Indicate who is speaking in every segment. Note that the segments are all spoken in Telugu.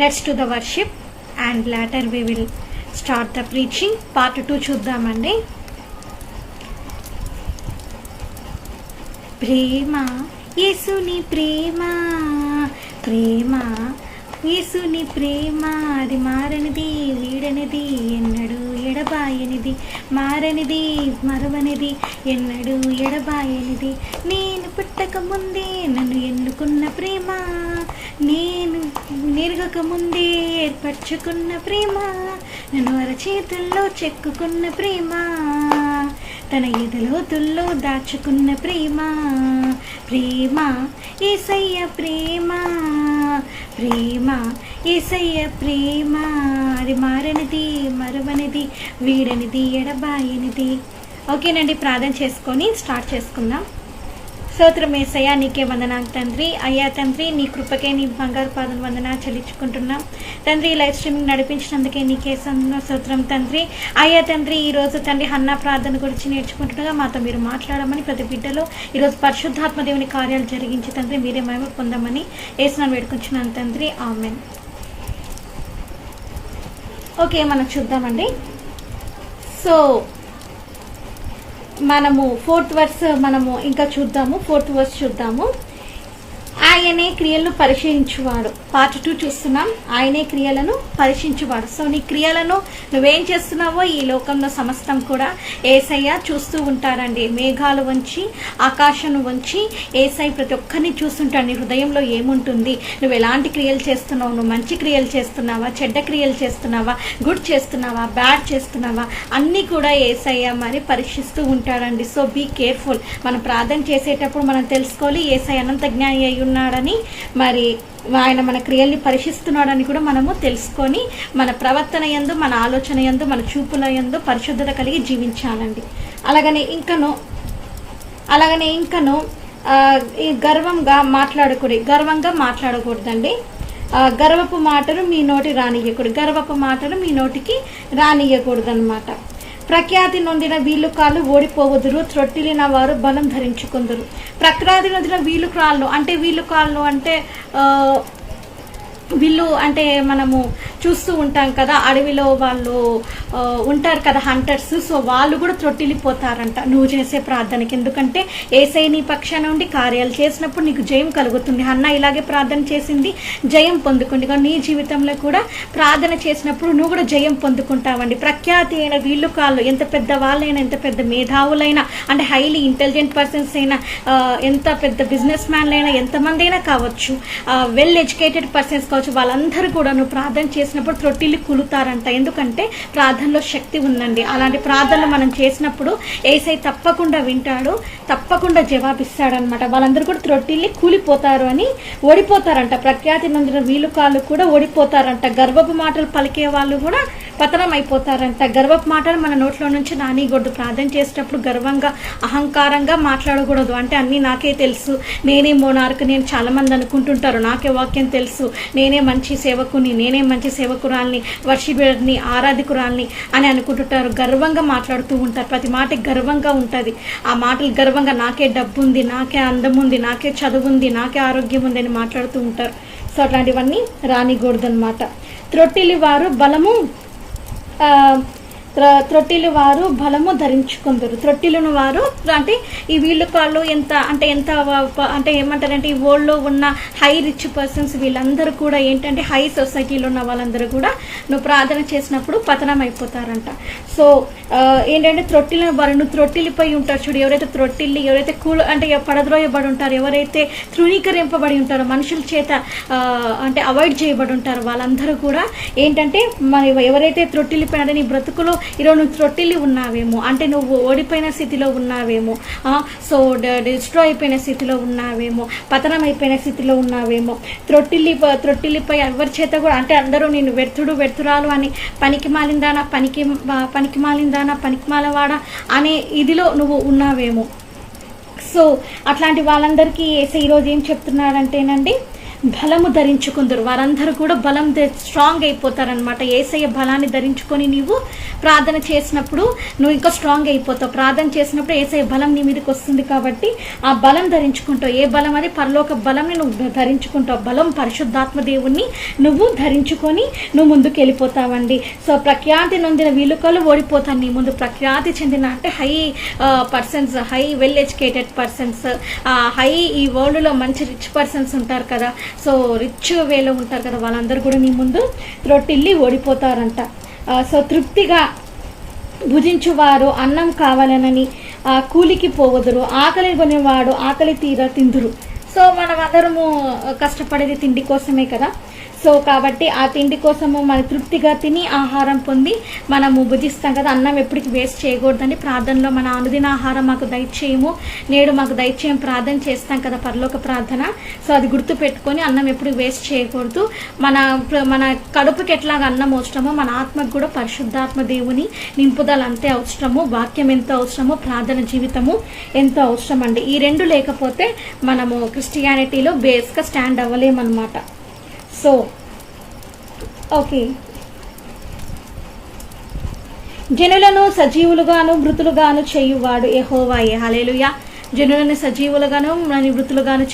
Speaker 1: Let's to the worship and later we will start the preaching part two చూద్దామండి. ప్రేమ యేసుని ప్రేమ ప్రేమ యేసుని ప్రేమ అది మారనిది వీడనిది ఎన్నడు ఎడబాయనిది మారనిది మరవనిది ఎన్నడూ ఎడబాయనిది. నేను పుట్టక ముందే నన్ను ఎన్నుకున్న ప్రేమ నేను నెరగక ముందే ఏర్పరచుకున్న ప్రేమ నన్ను అరచేతుల్లో చెక్కుకున్న ప్రేమ. తన ఎదలోతుల్లో దాచుకున్న ప్రేమ ప్రేమ ఏసయ్య ప్రేమ ప్రేమ ఏసయ్య ప్రేమ. అది మారనిది మరువనిది వీడనిది ఎడబాయనిది. ఓకేనండి ప్రార్థన చేసుకొని స్టార్ట్ చేసుకుందాం. స్తోత్రం ఏసయ్యా నీకే వందనాలు తండ్రి. అయ్యా తండ్రి నీ కృపకే నీ బంగారు పాదం వందన చెల్లించుకుంటున్నాం. తండ్రి లైవ్ స్ట్రీమింగ్ నడిపించినందుకే నీకే సంద స్తోత్రం తండ్రి. అయ్యా తండ్రి ఈరోజు తండ్రి హన్న ప్రార్థన గురించి నేర్చుకుంటుండగా మాతో మీరు మాట్లాడమని ప్రతి బిడ్డలో ఈరోజు పరిశుద్ధాత్మ దేవుని కార్యాలు జరిగించి తండ్రి మీరే మేము పొందమని వేసినాను వేడుకుంటున్నాను తండ్రి. ఆమెన్. ఓకే మనం చూద్దామండి. సో మనము ఫోర్త్ వర్స్ మనము ఇంకా చూద్దాము ఫోర్త్ వర్స్ చూద్దాము. ఆయనే క్రియలను పరిశీలించువాడు. పార్ట్ టూ చూస్తున్నాం. ఆయనే క్రియలను పరిశీలించువాడు. సో నీ క్రియలను నువ్వేం చేస్తున్నావో ఈ లోకంలో సమస్తం కూడా ఏసయ్య చూస్తూ ఉంటారండి. మేఘాలు వంచి ఆకాశం వంచి ఏసై ప్రతి ఒక్కరిని చూస్తుంటాడు. నీ హృదయంలో ఏముంటుంది? నువ్వు ఎలాంటి క్రియలు చేస్తున్నావు? నువ్వు మంచి క్రియలు చేస్తున్నావా? చెడ్డ క్రియలు చేస్తున్నావా? గుడ్ చేస్తున్నావా? బ్యాడ్ చేస్తున్నావా? అన్నీ కూడా ఏసయ్య మరి పరీక్షిస్తూ ఉంటాడండి. So be careful. మనం ప్రార్థన చేసేటప్పుడు మనం తెలుసుకోవాలి ఏసై అనంత జ్ఞాని అయి ఉన్నాడని మరి ఆయన మన క్రియల్ని పరీక్షిస్తున్నాడని కూడా మనము తెలుసుకొని మన ప్రవర్తన యందు మన ఆలోచన ఎందు మన చూపుల ఎందు పరిశుద్ధత కలిగి జీవించాలండి. అలాగనే ఇంకను అలాగనే ఇంకను ఈ గర్వంగా మాట్లాడకూడదు. గర్వంగా మాట్లాడకూడదండి. గర్వపు మాటలు మీ నోటి రానియకూడదు గర్వపు మాటలు మీ నోటికి రానియకూడదు అనమాట ప్రఖ్యాతి నొందిన వీళ్ళు కాళ్ళు ఓడిపోవదురు త్రొట్టిలిన వారు బలం ధరించుకుందరు. ప్రఖ్యాతి నొందిన వీళ్ళు కాళ్ళు అంటే వీళ్ళు కాళ్ళు అంటే వీళ్ళు అంటే మనము చూస్తూ ఉంటాం కదా అడవిలో వాళ్ళు ఉంటారు కదా హంటర్స్ సో వాళ్ళు కూడా త్రొట్టిల్లిపోతారంట. నువ్వు చేసే ప్రార్థనకి. ఎందుకంటే ఏసై నీ పక్షాన ఉండి కార్యాలు చేసినప్పుడు నీకు జయం కలుగుతుంది. అన్న ఇలాగే ప్రార్థన చేసింది జయం పొందుకుంది. కానీ నీ జీవితంలో కూడా ప్రార్థన చేసినప్పుడు నువ్వు కూడా జయం పొందుకుంటావండి. ప్రఖ్యాతి అయిన వీళ్ళు కాళ్ళు ఎంత పెద్ద వాళ్ళైనా ఎంత పెద్ద మేధావులైనా అంటే హైలీ ఇంటెలిజెంట్ పర్సన్స్ అయినా ఎంత పెద్ద బిజినెస్ మ్యాన్లైనా ఎంతమంది అయినా కావచ్చు వెల్ ఎడ్యుకేటెడ్ పర్సన్స్ కావచ్చు వాళ్ళందరూ కూడా నువ్వు ప్రార్థన చేసినప్పుడు త్రొట్టిల్లి కులుతారంట. ఎందుకంటే ప్రార్థనలో శక్తి ఉందండి. అలాంటి ప్రార్థనలు మనం చేసినప్పుడు ఏసై తప్పకుండా వింటాడు తప్పకుండా జవాబిస్తాడనమాట వాళ్ళందరూ కూడా త్రొట్టిల్లి కూలిపోతారు అని ఓడిపోతారంట. ప్రఖ్యాతి నొందిన వీలు కాళ్ళు కూడా ఓడిపోతారంట. గర్వపు మాటలు పలికే వాళ్ళు కూడా పతనం అయిపోతారంట గర్వపు మాటలు మన నోట్లో నుంచి నానీయకూడదు ప్రార్థన చేసేటప్పుడు గర్వంగా అహంకారంగా మాట్లాడకూడదు. అంటే అన్నీ నాకే తెలుసు. నేనే మోనార్కు నేను చాలామంది అనుకుంటుంటారు. నాకే వాక్యం తెలుసు. నేనే మంచి సేవకుని నేనే మంచి సేవకురాల్ని వర్షికురాల్ని ఆరాధికురాల్ని అని అనుకుంటుంటారు. గర్వంగా మాట్లాడుతూ ఉంటారు. ప్రతి మాట గర్వంగా ఉంటుంది. ఆ మాటలు గర్వంగా నాకే డబ్బు ఉంది నాకే అందం ఉంది నాకే చదువు ఉంది నాకే ఆరోగ్యం ఉంది అని మాట్లాడుతూ ఉంటారు. సో అట్లాంటివన్నీ రానికూడదన్నమాట. త్రొట్టిలి వారు బలము ఆ, త్ర- త్రొట్టిలు వారు బలము ధరించుకుందరు. త్రొట్టిలను వారు అంటే ఈ వీళ్ళు కాళ్ళు ఎంత అంటే ఎంత అంటే ఏమంటారంటే ఈ వరల్డ్లో ఉన్న హై రిచ్ పర్సన్స్ వీళ్ళందరూ కూడా ఏంటంటే హై సొసైటీలో ఉన్న వాళ్ళందరూ కూడా నువ్వు ప్రార్థన చేసినప్పుడు పతనం అయిపోతారంట. సో ఏంటంటే త్రొట్టిలిన వారు నువ్వు త్రొట్టిల్లిపోయి ఉంటారు చూడు ఎవరైతే త్రొట్టిల్లి ఎవరైతే కూల అంటే పడద్రోయబడి ఉంటారు ఎవరైతే తృణీకరింపబడి ఉంటారో మనుషుల చేత అంటే అవాయిడ్ చేయబడి ఉంటారు వాళ్ళందరూ కూడా ఏంటంటే మన ఎవరైతే త్రొట్టిల్లిపోయినారో నీ బ్రతుకులో ఈరోజు నువ్వు త్రొట్టిల్లి ఉన్నావేమో అంటే నువ్వు ఓడిపోయిన స్థితిలో ఉన్నావేమో సో డిస్ట్రో అయిపోయిన స్థితిలో ఉన్నావేమో పతనం అయిపోయిన స్థితిలో ఉన్నావేమో త్రొట్టిల్లి త్రొట్టిల్లిపై ఎవరి చేత కూడా అంటే అందరూ నేను వ్యర్థుడు వ్యర్థురాలు అని పనికి మాలిందానా పనికి పనికి మాలిందానా పనికి మాలవాడా అనే ఇదిలో నువ్వు ఉన్నావేమో. సో అట్లాంటి వాళ్ళందరికీ ఏసై ఈరోజు ఏం చెప్తున్నారంటేనండి బలము ధరించుకుందరు. వారందరూ కూడా బలం స్ట్రాంగ్ అయిపోతారనమాట ఏసయ్య బలాన్ని ధరించుకొని నీవు ప్రార్థన చేసినప్పుడు నువ్వు ఇంకా స్ట్రాంగ్ అయిపోతావు. ప్రార్థన చేసినప్పుడు ఏసయ్య బలం నీ మీదకి వస్తుంది కాబట్టి ఆ బలం ధరించుకుంటావు. ఏ బలం అది? పరలోక బలంని నువ్వు ధరించుకుంటావు. బలం పరిశుద్ధాత్మ దేవుణ్ణి నువ్వు ధరించుకొని నువ్వు ముందుకు వెళ్ళిపోతావండి సో ప్రఖ్యాతి నొందిన వీలుకలు ఓడిపోతాను నీ ముందు. ప్రఖ్యాతి చెందిన అంటే high persons high well educated persons high ఈ వరల్డ్లో మంచి రిచ్ పర్సన్స్ ఉంటారు కదా. సో రిచ్ వేలో ఉంటారు కదా వాళ్ళందరూ కూడా నీ ముందు త్రొట్టిల్లి ఓడిపోతారంట. సో తృప్తిగా భుజించువారు అన్నం కావాలనని ఆ, కూలికి పోవదురు ఆకలి కొనేవాడు ఆకలి తీర తిందురు. సో మనం అందరము కష్టపడేది తిండి కోసమే కదా. సో కాబట్టి ఆ తిండి కోసము మన తృప్తిగా తిని ఆహారం పొంది మనము భుజిస్తాం కదా అన్నం ఎప్పటికి వేస్ట్ చేయకూడదండి. ప్రార్థనలో మన అనుదిన ఆహారం మాకు దయచేయము. నేడు మాకు దయచేయం ప్రార్థన చేస్తాం కదా పరలోక ప్రార్థన. సో అది గుర్తు పెట్టుకొని అన్నం ఎప్పుడు వేస్ట్ చేయకూడదు. మన మన కడుపుకి ఎట్లాగ అన్నం అవసరమో మన ఆత్మకు కూడా పరిశుద్ధాత్మ దేవుని నింపుదల అంతే అవసరము. వాక్యం ఎంత అవసరమో ప్రార్థన జీవితము ఎంతో అవసరం అండి ఈ రెండు లేకపోతే మనము క్రిస్టియానిటీలో బేస్గా స్టాండ్ అవ్వలేమన్నమాట. సో ఓకే జనులను సజీవులుగాను మృతులుగాను చేయువాడు యెహోవాయే. హలేలుయా జనులను సజీవులుగాను మన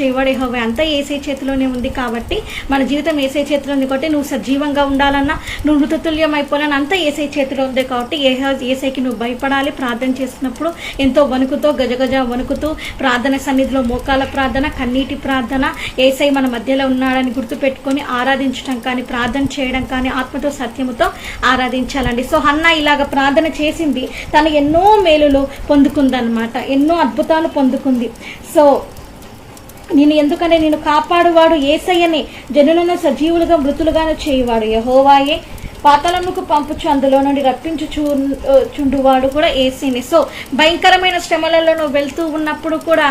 Speaker 1: చేయవాడే హోవే అంతా ఏసే చేతిలోనే ఉంది కాబట్టి మన జీవితం ఏసే చేతిలో ఉంది కాబట్టి నువ్వు సజీవంగా ఉండాలన్నా నువ్వు మృతతుల్యం అయిపోవాలన్నా అంతా ఏసే చేతిలో ఉంది కాబట్టి ఏ ఏసైకి నువ్వు భయపడాలి. ప్రార్థన చేసినప్పుడు ఎంతో వణుకుతో గజగజ వణుకుతూ ప్రార్థన సన్నిధిలో మోకాల ప్రార్థన కన్నీటి ప్రార్థన ఏసై మన మధ్యలో ఉన్నాడని గుర్తుపెట్టుకొని ఆరాధించడం కానీ ప్రార్థన చేయడం కానీ ఆత్మతో సత్యముతో ఆరాధించాలండి. సో హన్న ఇలాగ ప్రార్థన చేసింది తను ఎన్నో మేలులు పొందుకుందనమాట ఎన్నో అద్భుతాలు పొందుకుంది. సో నేను ఎందుకనే నేను కాపాడువాడు ఏసయ్యని జనులను సజీవులుగా మృతులుగాను చేయువాడు యహోవాయే. పాతాళముకు పంపుచు అందులో నుండి రప్పించు చుండువాడు కూడా ఏసీని సో భయంకరమైన శ్రమలలో నువ్వు వెళ్తూ ఉన్నప్పుడు కూడా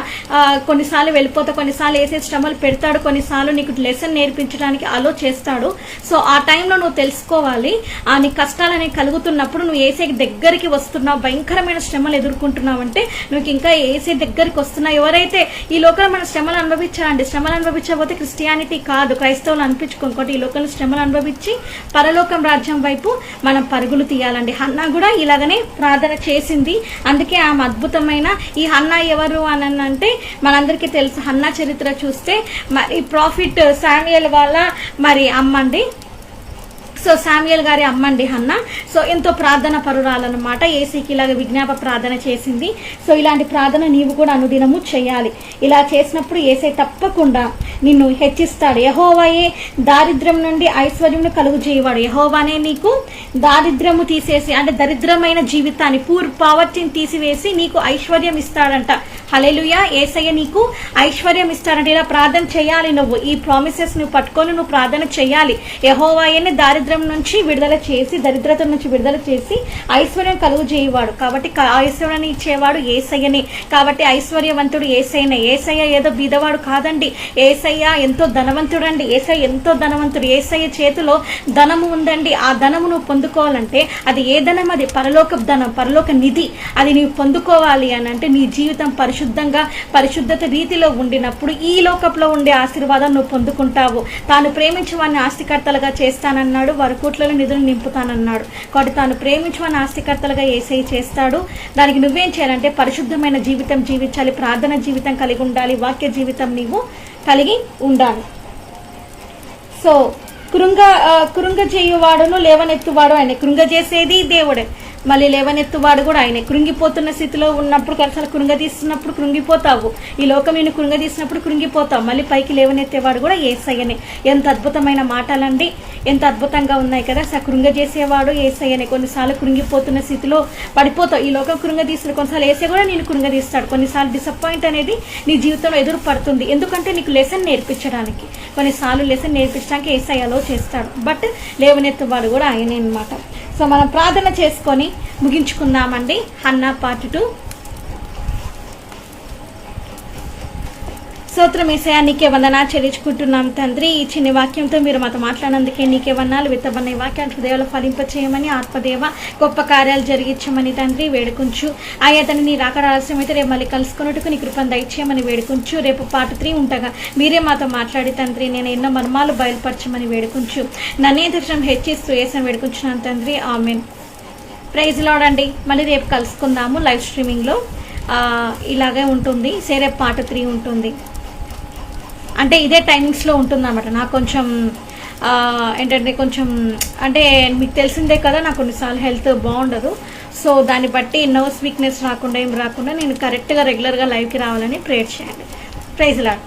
Speaker 1: కొన్నిసార్లు వెళ్ళిపోతా కొన్నిసార్లు ఏసీ శ్రమలు పెడతాడు కొన్నిసార్లు నీకు లెసన్ నేర్పించడానికి అలో చేస్తాడు. సో ఆ టైంలో నువ్వు తెలుసుకోవాలి ఆ నీ కష్టాలు అనేవి కలుగుతున్నప్పుడు నువ్వు ఏసీకి దగ్గరికి వస్తున్నావు భయంకరమైన శ్రమలు ఎదుర్కొంటున్నావు అంటే నువ్వు ఇంకా ఏసీ దగ్గరికి వస్తున్నావు. ఎవరైతే ఈ లోకంలో మన శ్రమలు అనుభవించాలండి శ్రమలు అనుభవించకపోతే క్రిస్టియానిటీ కాదు. క్రైస్తవులు అనిపించుకోనుకోటి ఈ లోకంలో శ్రమలు అనుభవించి పరలోకం రాజ్యం వైపు మనం పరుగులు తీయాలండి. హన్నా కూడా ఇలాగనే ప్రార్థన చేసింది. అందుకే ఆమె అద్భుతమైన ఈ హన్నా ఎవరు అని అంటే మనందరికీ తెలుసు. హన్నా చరిత్ర చూస్తే మరి ప్రాఫిట్ శామ్యుయల్ వాళ్ళ మరి అమ్మండి. సో శామ్యుయల్ గారి అమ్మండి హన్న. సో ఎంతో ప్రార్థన పరురాలన్నమాట. ఏసీకి ఇలాగ విజ్ఞాప ప్రార్థన చేసింది. సో ఇలాంటి ప్రార్థన నీవు కూడా అనుదినము చేయాలి. ఇలా చేసినప్పుడు ఏసే తప్పకుండా నిన్ను హెచ్చిస్తాడు. యహోవాయే దారిద్ర్యం నుండి ఐశ్వర్యమును కలుగు చేయవాడు యహోవానే నీకు దారిద్ర్యము తీసేసి అంటే దరిద్రమైన జీవితాన్ని పూర్ పావర్టీని తీసివేసి నీకు ఐశ్వర్యం ఇస్తాడంట. హలెలుయా ఏసయ్య నీకు ఐశ్వర్యం ఇస్తానంటే ఇలా ప్రార్థన చేయాలి నువ్వు. ఈ ప్రామిసెస్ నువ్వు పట్టుకొని నువ్వు ప్రార్థన చేయాలి. యహోవాయని దారిద్ర్యం నుంచి విడుదల చేసి దరిద్రత నుంచి విడుదల చేసి ఐశ్వర్యం కలుగు చేయవాడు. కాబట్టి ఐశ్వర్యాన్ని ఇచ్చేవాడు ఏసయ్యని. కాబట్టి ఐశ్వర్యవంతుడు ఏసయ్యనే. ఏసయ్య ఏదో బీదవాడు కాదండి. ఏసయ్య ఎంతో ధనవంతుడండి. ఏసయ్య ఎంతో ధనవంతుడు. ఏసయ్య చేతిలో ధనము ఉందండి. ఆ ధనము నువ్వు పొందుకోవాలంటే అది ఏ ధనం? అది పరలోక ధనం పరలోక నిధి. అది నీవు పొందుకోవాలి అని అంటే నీ జీవితం పరిశుద్ధంగా పరిశుద్ధత రీతిలో ఉండినప్పుడు ఈ లోకంలో ఉండే ఆశీర్వాదం నువ్వు పొందుకుంటావు. తాను ప్రేమించి వాడిని ఆస్తికర్తలుగా చేస్తానన్నాడు వారి కూట్లలో నిధులు నింపుతానన్నాడు. కాబట్టి తాను ప్రేమించి వాడిని ఆస్తికర్తలుగా ఏసై చేస్తాడు. దానికి నువ్వేం చేయాలంటే పరిశుద్ధమైన జీవితం జీవించాలి ప్రార్థన జీవితం కలిగి ఉండాలి వాక్య జీవితం నీవు కలిగి ఉండాలి. సో కృంగ కృంగ చేయువాడును లేవనెత్తువాడు ఆయన. కృంగ చేసేది దేవుడే. మళ్ళీ లేవనెత్తువాడు కూడా ఆయనే. కృంగిపోతున్న స్థితిలో ఉన్నప్పుడు కొన్నిసార్లు కృంగదీస్తున్నప్పుడు కృంగిపోతావు. ఈ లోకం నేను కృంగదీసినప్పుడు కృంగిపోతావు. మళ్ళీ పైకి లేవనెత్తేవాడు కూడా ఏసయ్యనే. ఎంత అద్భుతమైన మాటలండి. ఎంత అద్భుతంగా ఉన్నాయి కదా. స కృంగ చేసేవాడు ఏసయ్యనే. కొన్నిసార్లు కృంగిపోతున్న స్థితిలో పడిపోతావు. ఈ లోకం కృంగదీస్తున్న కొన్నిసార్లు ఏసే కూడా నేను కృంగదీస్తాడు. కొన్నిసార్లు డిసప్పాయింట్ అనేది నీ జీవితంలో ఎదురు పడుతుంది. ఎందుకంటే నీకు లెసన్ నేర్పించడానికి. కొన్నిసార్లు లెసన్ నేర్పించడానికి ఏసయ్యలో చేస్తాడు. బట్ లేవనెత్తువాడు కూడా ఆయనే అన్నమాట. సో మనం ప్రార్థన చేసుకొని ముగించుకుందామండి. Hannah part two. స్తోత్రం ఏసయా నీకే వందనా చెల్లించుకుంటున్నాం తండ్రి. ఈ చిన్న వాక్యంతో మీరు మాతో మాట్లాడినందుకే నీకే వందనాలు. విత్తబన్న వాక్యాన్ని హృదయాలు ఫలింపచేయమని ఆత్మదేవ గొప్ప కార్యాలు జరిగించమని తండ్రి వేడుకుంచు. ఆయా తను నీ రాకడ అయితే రేపు మళ్ళీ కలుసుకున్నట్టుకు నీ కృపను దయచేయమని వేడుకుంచు. రేపు పార్ట్ త్రీ ఉండగా మీరే మాతో మాట్లాడి తండ్రి నేను ఎన్నో మర్మాలు బయలుపరచమని వేడుకుంచు. నన్నే దర్శనం హెచ్చిస్తూ వేసని వేడుకుంటున్నాను తండ్రి. ఆమెన్. ప్రైజ్ లాడండి మళ్ళీ రేపు కలుసుకుందాము లైవ్ స్ట్రీమింగ్లో. ఇలాగే ఉంటుంది. సేరే పార్ట్ త్రీ ఉంటుంది. అంటే ఇదే టైమింగ్స్లో ఉంటుంది అనమాట నాకు కొంచెం ఏంటంటే కొంచెం అంటే మీకు తెలిసిందే కదా నాకు కొన్నిసార్లు హెల్త్ బాగుండదు. సో దాన్ని బట్టి నర్వ్స్ వీక్నెస్ రాకుండా ఏం రాకుండా నేను కరెక్ట్గా రెగ్యులర్గా లైవ్కి రావాలని ప్రేయర్ చేయండి. Praise lord.